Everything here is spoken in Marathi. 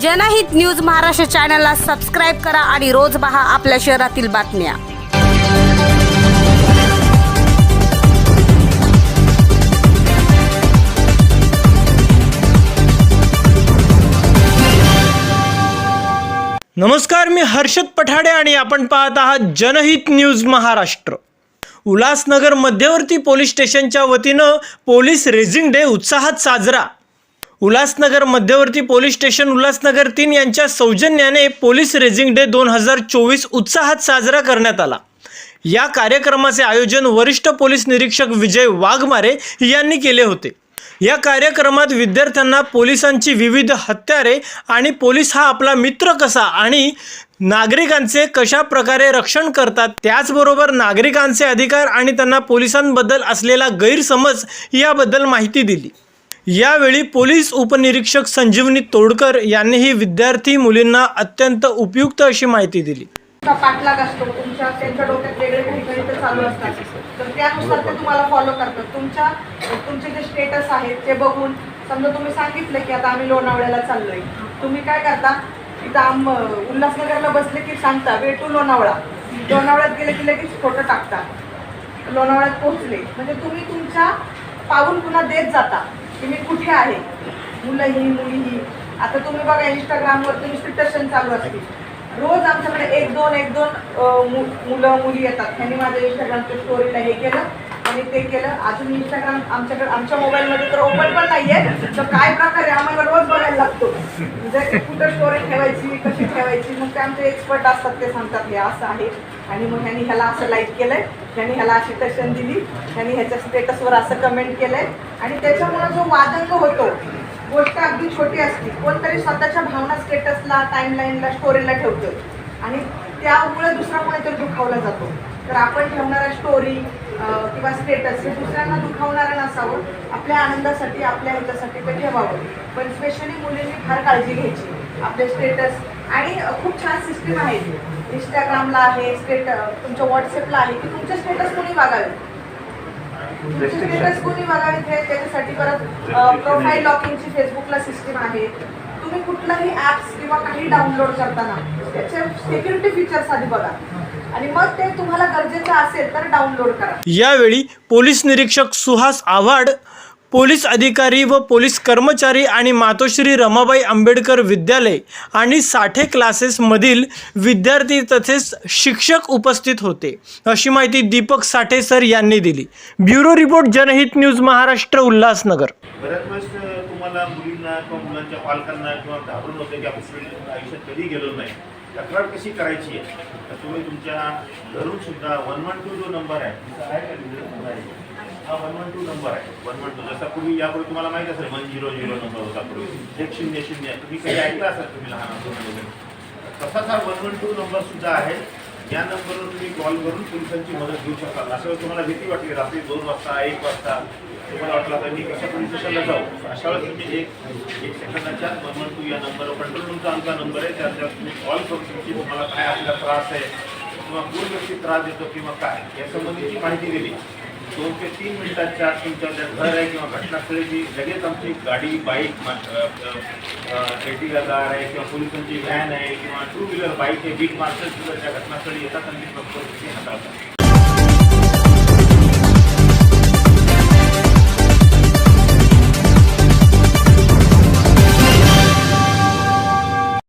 जनहित न्यूज महाराष्ट्र चॅनलला सबस्क्राईब करा आणि रोज पहा आपल्या शहरातील बातम्या. नमस्कार मी हर्षद पठाडे आणि आपण पाहत आहात जनहित न्यूज महाराष्ट्र. उल्हासनगर मध्यवर्ती पोलीस स्टेशनच्या वतीनं पोलीस रेझिंग डे उत्साहात साजरा. उल्हासनगर मध्यवर्ती पोलीस स्टेशन उल्हासनगर तीन यांच्या सौजन्याने पोलीस रेझिंग डे दोन हजार चोवीस उत्साहात साजरा करण्यात आला. या कार्यक्रमाचे आयोजन वरिष्ठ पोलीस निरीक्षक विजय वाघमारे यांनी केले होते. या कार्यक्रमात विद्यार्थ्यांना पोलिसांची विविध हत्यारे आणि पोलीस हा आपला मित्र कसा आणि नागरिकांचे कशा प्रकारे रक्षण करतात त्याचबरोबर नागरिकांचे अधिकार आणि त्यांना पोलिसांबद्दल असलेला गैरसमज याबद्दल माहिती दिली. यावेळी पोलीस उपनिरीक्षक संजीवनी तोडकर यांनीही विद्यार्थी मुलींना अत्यंत उपयुक्त अशी माहिती दिली. पाठलाग असतो. तुमच्या त्यांच्या डोक्यात वेगळे काही गणित चालू असतात. तर त्यानुसार ते तुम्हाला फॉलो करतात. तुमच्या तुमचे जे स्टेटस आहेत ते बघून समजा तुम्ही सांगितलं की आता आम्ही लोणावळ्याला चाललोय. तुम्ही काय करता? इथं आम उल्हासनगरला बसले की सांगता वे टू लोणावळा. लोणावळ्यात गेले की लगेच फोटो टाकता. लोणावळ्यात पोहोचले. म्हणजे तुम्ही तुमच्या पाऊल पुन्हा देत जाता. की मी कुठे आहे? मुलं ही मुली ही. आता तुम्ही बघा इंस्टाग्रामवर नुसती टशन चालू असते रोज आमच्याकडे एक दोन एक दोन मुलं मुली येतात. त्यांनी माझ्या इंस्टाग्रामच्या स्टोरीला हे केलं आणि ते केलं. अजून इंस्टाग्राम आमच्याकडे आमच्या मोबाईलमध्ये तर ओपन पण नाहीये. तर काय प्रकारे आम्हाला रोज बघायला लागतो? म्हणजे कुठं स्टोरी ठेवायची कशी ठेवायची? मग ते आमचे एक्सपर्ट असतात ते सांगतात हे असं आहे. आणि मग ह्यांनी ह्याला असं लाईक केलंय. ह्यांनी ह्याला अशी टशन दिली. ह्यांनी ह्याच्या स्टेटसवर असं कमेंट केलंय. आणि त्याच्यामुळे जो वादंग होतो गोष्ट अगदी छोटी असती. कोणतरी स्वतःच्या भावना स्टेटसला टाईमलाईनला स्टोरीला ठेवतो आणि त्यामुळे दुसरा कोणीतरी दुखावला जातो. तर आपण ठेवणारा स्टोरी किंवा स्टेटस हे दुसऱ्यांना दुखावणारं नसावं. आपल्या आनंदासाठी आपल्या ह्याच्यासाठी ते ठेवावं. पण स्पेशली मुलींनी फार काळजी घ्यायची. आपले स्टेटस आणि खूप छान सिस्टीम आहे. इंस्टाग्रामला आहे स्टेट तुमच्या व्हॉट्सअपला आहे. की तुमचे स्टेटस कोणी बघावे तुमचे स्टेटस कोणी बघावेत हे त्याच्यासाठी परत प्रोफाईल लॉकिंगची फेसबुकला सिस्टीम आहे. तुम्ही कुठलाही ॲप्स किंवा काही डाउनलोड करताना त्याचे सिक्युरिटी फीचर्स आधी बघा. आणि मग ते तुम्हाला गरजेचं असेल तर डाउनलोड करा. यावेळी पोलीस निरीक्षक सुहास आव्हाड पोलीस अधिकारी व पोलीस कर्मचारी आणि मातोश्री रमाबाई आंबेडकर विद्यालय आणि साठे क्लासेसमधील विद्यार्थी तसेच शिक्षक उपस्थित होते. अशी माहिती दीपक साठे सर यांनी दिली. Bureau report Janhit news Maharashtra Ulhasnagar. तुम्हाला मुलींना किंवा मुलांच्या पालकांना किंवा घाबरून होते की आपण आयुष्यात कधी गेलो नाही. तक्रार कशी करायची आहे? तर तुम्ही तुमच्या घरून सुद्धा वन वन टू जो नंबर आहे? हा वन वन टू नंबर आहे. वन वन टू जसा पूर्वी यापूर्वी तुम्हाला माहीत असेल वन झिरो झिरो नंबर होता पूर्वी. एक शून्य शून्य. तुम्ही कधी ऐकलं असाल तुम्ही लहान वगैरे? तसाच हा वन वन टू नंबर सुद्धा आहे. या नंबरवर तुम्ही कॉल करून पोलिसांची मदत घेऊ शकता अशा वेळेस तुम्हाला भीती वाटली रात्री दोन वाजता एक वाजता तुम्हाला वाटला तर मी कसं पोलीस स्टेशनला जाऊ? अशा वेळेस तुम्ही एक एक सेकंदाच्या वन वन टू या नंबरवर कंट्रोल रूमचा आमचा नंबर आहे त्याच्यावर तुम्ही कॉल करू की तुम्हाला काय आपला त्रास आहे किंवा कोण व्यक्ती त्रास देतो किंवा काय या संबंधीची माहिती दिली. दोन ते तीन मिनिटांच्या आत तुमच्या घर आहे किंवा घटनास्थळी लगेच आमची गाडी बाईक एटीला कार आहे किंवा पोलिसांची व्हॅन आहे किंवा टू व्हीलर बाईक आहे बीट मार्शल त्या घटनास्थळी येतात आणि ती हाताळतात.